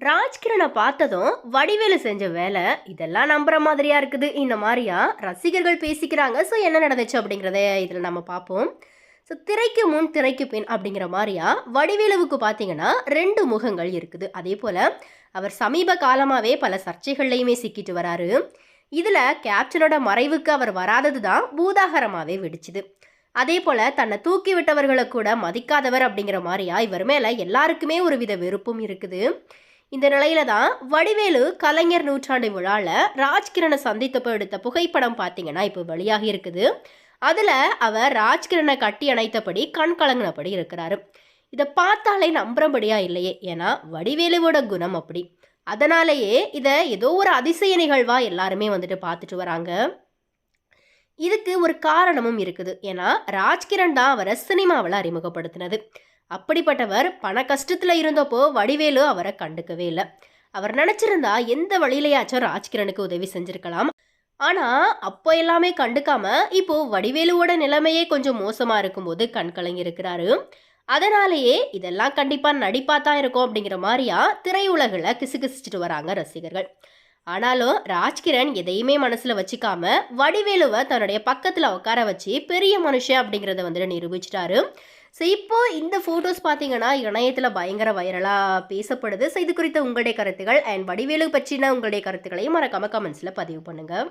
ராஜ்கிரனை பார்த்ததும் வடிவேலு செஞ்ச வேலை இதெல்லாம் நம்புற மாதிரியா இருக்குது. இந்த மாதிரியா ரசிகர்கள் பேசிக்கிறாங்க. ஸோ என்ன நடந்துச்சு அப்படிங்கிறத இதில் நம்ம பார்ப்போம். ஸோ திரைக்கு முன் திரைக்கு பின் அப்படிங்கிற மாதிரியா வடிவேலுவுக்கு பார்த்தீங்கன்னா ரெண்டு முகங்கள் இருக்குது. அதே போல் அவர் சமீப காலமாகவே பல சர்ச்சைகள்லையுமே சிக்கிட்டு வராரு. இதில் கேப்டனோட மறைவுக்கு அவர் வராதது தான் பூதாகரமாகவே வெடிச்சுது. அதே போல் தன்னை தூக்கி விட்டவர்களை கூட மதிக்காதவர் அப்படிங்கிற மாதிரியா இவர் மேலே எல்லாருக்குமே ஒரு வித வெறுப்பும் இருக்குது. இந்த நிலையில தான் வடிவேலு கலைஞர் நூற்றாண்டு விழாவில் ராஜ்கிரனை சந்தித்தப்போ எடுத்த புகைப்படம் பார்த்தீங்கன்னா இப்போ வெளியாகி இருக்குது. அதில் அவர் ராஜ்கிரனை கட்டி அணைத்தபடி கண் கலங்கினபடி இருக்கிறாரு. இதை பார்த்தாலே நம்புறபடியா இல்லையே. ஏன்னா வடிவேலுவோட குணம் அப்படி. அதனாலேயே இதை ஏதோ ஒரு அதிசய நிகழ்வா எல்லாருமே வந்துட்டு பார்த்துட்டு வராங்க. இதுக்கு ஒரு காரணமும் இருக்குது. ஏன்னா ராஜ்கிரண் தான் அவரை சினிமாவில் அறிமுகப்படுத்தினது. அப்படிப்பட்டவர் பண கஷ்டத்தில் இருந்தப்போ வடிவேலு அவரை கண்டுக்கவே இல்லை. அவர் நினச்சிருந்தா எந்த வழியிலையாச்சும் ராஜ்கிரனுக்கு உதவி செஞ்சுருக்கலாம். ஆனால் அப்போ எல்லாமே கண்டுக்காம இப்போ வடிவேலுவோட நிலைமையே கொஞ்சம் மோசமாக இருக்கும்போது கண் கலங்கியிருக்கிறாரு அதனாலேயே இதெல்லாம் கண்டிப்பாக நடிப்பாக தான் இருக்கும் அப்படிங்கிற மாதிரியா திரையுலகில் கிசுகிசிச்சுட்டு வராங்க ரசிகர்கள். ஆனாலும் ராஜ்கிரண் எதையுமே மனசில் வச்சுக்காம வடிவேலுவை தன்னுடைய பக்கத்தில் உட்கார வச்சு பெரிய மனுஷன் அப்படிங்கிறத வந்துட்டு நிரூபிச்சிட்டாரு. ஸோ இப்போ இந்த ஃபோட்டோஸ் பார்த்தீங்கன்னா இணையத்தில் பயங்கர வைரலாக பேசப்படுது. ஸோ இது குறித்த உங்களுடைய கருத்துக்கள் அண்ட் வடிவேலு பற்றின உங்களுடைய கருத்துக்களையும் மறக்காம கமெண்ட்ஸில் பதிவு பண்ணுங்கள்